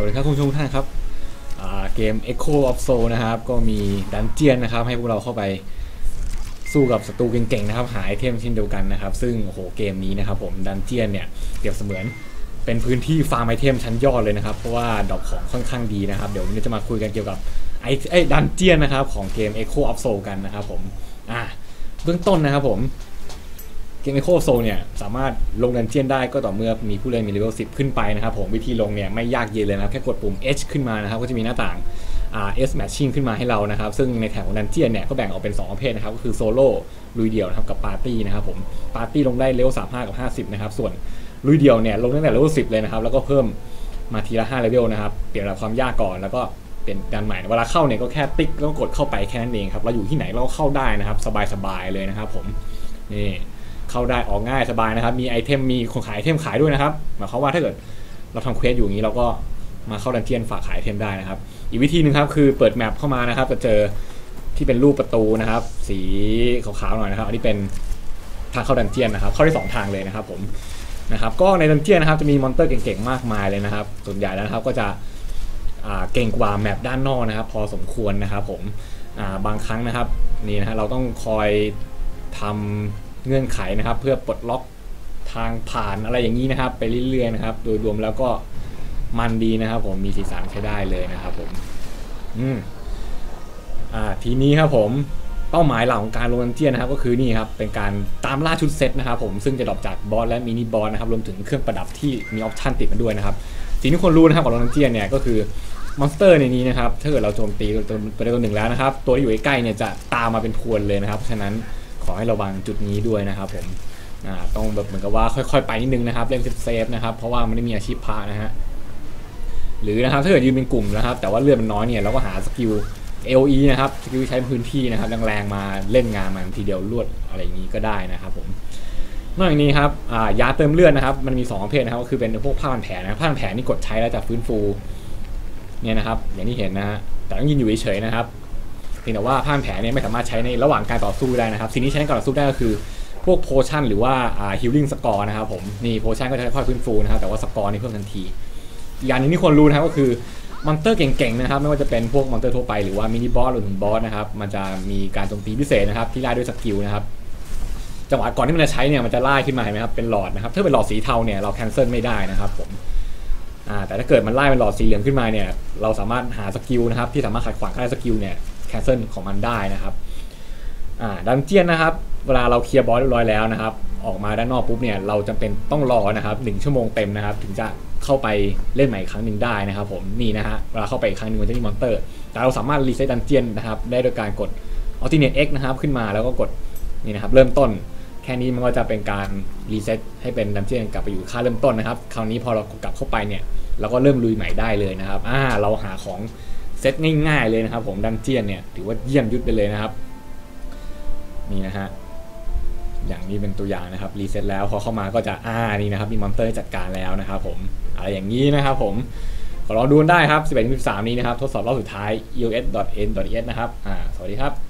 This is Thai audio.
สวัสดีครับคุณผู้ชมท่านครับเกม Echo of Soul นะครับ ก็มีดันเจียนนะครับ ให้พวกเราเข้าไปสู้กับศัตรูเก่งๆนะครับ หาไอเทมเช่นเดียวกันนะครับ ซึ่งโอ้โหเกมนี้นะครับผมดันเจียนเนี่ยเปรียบเสมือนเป็นพื้นที่ฟาร์มไอเทมชั้นยอดเลยนะครับ เพราะว่าดอกของค่อนข้างดีนะครับ เดี๋ยววันนี้จะมาคุยกันเกี่ยวกับไอไอดันเจียนนะครับของเกม Echo of Soul กันนะครับผมอ่าเบื้องต้นนะครับผม เกม Echo of Soul เนี่ยสามารถลงดันเจียนได้ก็ต่อเมื่อมีผู้เล่นมีเลเวล10 ขึ้นไปนะครับผมวิธีลงเนี่ยไม่ยากเย็นเลยนะครับแค่กดปุ่ม H ขึ้นมานะครับก็จะมีหน้าต่างอ่า S matching ขึ้นมาให้เรานะครับ ซึ่งในแถวของดันเจียนเนี่ยก็แบ่งออกเป็น 2 ประเภทนะครับ ก็คือโซโล่ลุยเดี่ยวนะครับกับปาร์ตี้นะครับผมปาร์ตี้ลงได้เลเวล35 กับ 50 นะครับ ส่วนลุยเดี่ยวเนี่ยลงตั้งแต่เลเวล10 เลยนะครับ แล้วก็เพิ่มมาทีละ5เลเวลนะครับเปลี่ยนระดับความยากก่อนแล้วก็เป็นดันใหม่เวลาเข้าเนี่ยก็แค่ติ๊กแล้วก็กดเข้าไปแค่นั้นเองครับเราอยู่ที่ไหนเราก็เข้าได้นะครับ สบายๆเลยนะครับผมนี่ เข้าได้ออกง่ายสบายนะครับ มีไอเทมมีคนขายไอเทมขายด้วยนะครับหมายความว่าถ้าเกิดเราทำเควสอยู่อย่างนี้เราก็มาเข้าดันเจียนฝากขายไอเทมได้นะครับ อีกวิธีหนึ่งครับคือเปิดแมปเข้ามานะครับจะเจอที่เป็นรูปประตูนะครับ สีขาวๆหน่อยนะครับ อันนี้เป็นทางเข้าดันเจียนนะครับ เข้าได้สองทางเลยนะครับ ผมนะครับ ก็ในดันเจียนนะครับจะมีมอนเตอร์เก่งๆมากมายเลยนะครับ ส่วนใหญ่แล้วนะครับก็จะเก่งกว่าแมปด้านนอกนะครับ พอสมควรนะครับ ผมบางครั้งนะครับนี่นะฮะเราต้องคอยทำ เงื่อนไขนะครับ เพื่อปลดล็อกทางผ่านอะไรอย่างนี้นะครับ ไปเรื่อยๆนะครับ โดยรวมแล้วก็มันดีนะครับ ผมมีสีสันใช้ได้เลยนะครับ ผม อืมอ่าทีนี้ครับผมเป้าหมายหลักของการลงดันเจียนนะครับ ก็คือนี่ครับเป็นการตามล่าชุดเซตนะครับผมซึ่งจะดรอปจากบอสและมินิบอสนะครับรวมถึงเครื่องประดับที่มีออปชันติดมาด้วยนะครับสิ่งที่คนรู้นะครับของลงดันเจียนเนี่ยก็คือมอนสเตอร์ในนี้นะครับถ้าเกิดเราโจมตีตัวตัวใดตัวหนึ่งแล้วนะครับ ตัวที่อยู่ใกล้เนี่ยจะตามมาเป็นพวนเลยนะครับเพราะฉะนั้น อให้ระวังจุดนี้ด้วยนะครับผมต้องแบบเหมือนกับว่าค่อยๆ ไปนิดนึงนะครับเล่นเซฟๆนะครับเพราะว่ามันไม่มีอาชีพพระนะฮะหรือนะครับถ้าเกิดยืนเป็นกลุ่มนะครับ แต่ว่าเลือดมันน้อยเนี่ยเราก็หาสกิล AOE นะครับสกิลใช้พื้นที่นะครับแรงๆมาเล่นงานมันทีเดียวรวดอะไรอย่างนี้ก็ได้นะครับผมนอกจากนี้ครับยาเติมเลือดนะครับ มันมี2ประเภทนะครับก็คือเป็นพวกผ้าพันแผลนะผ้าพันแผลนี่กดใช้แล้วจะฟื้นฟูเนี่ยนะครับ อย่างที่เห็นนะฮะแต่ต้องยืนอยู่เฉยๆนะครับ พียงแต่ว่าผ้าพันแผลเนี่ยไม่สามารถใช้ในระหว่างการต่อสู้ได้นะครับสิ่งที่ใช้ในการต่อสู้ได้ก็คือพวกโพชั่นหรือว่าฮิลลิ่งสกอร์นะครับผมนี่โพชั่นก็จะค่อยฟื้นฟูนะครับแต่ว่าสกอร์นี่เพิ่มทันทีอย่างนึงที่ควรรู้นะครับก็คือมอนเตอร์เก่งๆนะครับไม่ว่าจะเป็นพวกมอนเตอร์ทั่วไปหรือว่ามินิบอสหรือถึงบอสนะครับมันจะมีการโจมตีพิเศษนะครับที่ไล่ด้วยสกิลนะครับจังหวะก่อนที่มันจะใช้เนี่ยมันจะไล่ขึ้นมาเห็นไหมครับเป็นหลอดนะครับถ้าเป็นหลอดสีเทาเนี่ยเราแคนเซิลไม่ได้นะครับผมแต่ถ้าเกิดมันไล่เป็นหลอดสีเหลืองขึ้นมาเนี่ยเราสามารถหาสกิลนะครับที่สามารถขัดขวางได้สกิลเนี่ย แคนเซิลของมันได้นะครับอ่าดันเจียนนะครับ เวลาเราเคลียร์บอสเรียบร้อยแล้วนะครับ ออกมาด้านนอกปุ๊บเนี่ยเราจำเป็นต้องรอนะครับหนึ่งชั่วโมงเต็มนะครับ ถึงจะเข้าไปเล่นใหม่อีกครั้งหนึ่งได้นะครับ ผมนี่นะฮะเวลาเข้าไปอีกครั้งหนึ่งมันจะมีมอนเตอร์ แต่เราสามารถรีเซ็ตดันเจียนนะครับได้โดยการกด Alternate X นะครับขึ้นมาแล้วก็กดนี่นะครับเริ่มต้นแค่นี้มันก็จะเป็นการรีเซ็ตให้เป็นดันเจียนกลับไปอยู่ค่าเริ่มต้นนะครับ คราวนี้พอเรากลับเข้าไปเนี่ยเราก็เริ่มลุยใหม่ได้เลยนะครับอ่าเราหาของ เซตง่ายๆเลยนะครับผมดันเจียนเนี่ยถือว่าเยี่ยมยุดไปเลยนะครับ นี่นะฮะอย่างนี้เป็นตัวอย่างนะครับรีเซ็ตแล้วพอเข้ามาก็จะอ่านี่นะครับมีมอนเตอร์จัดการแล้วนะครับผมอะไรอย่างนี้นะครับผมขอลองดูได้ครับ 11-13 นี้นะครับ ทดสอบรอบสุดท้าย eos.n.es นะครับ อ่า สวัสดีครับ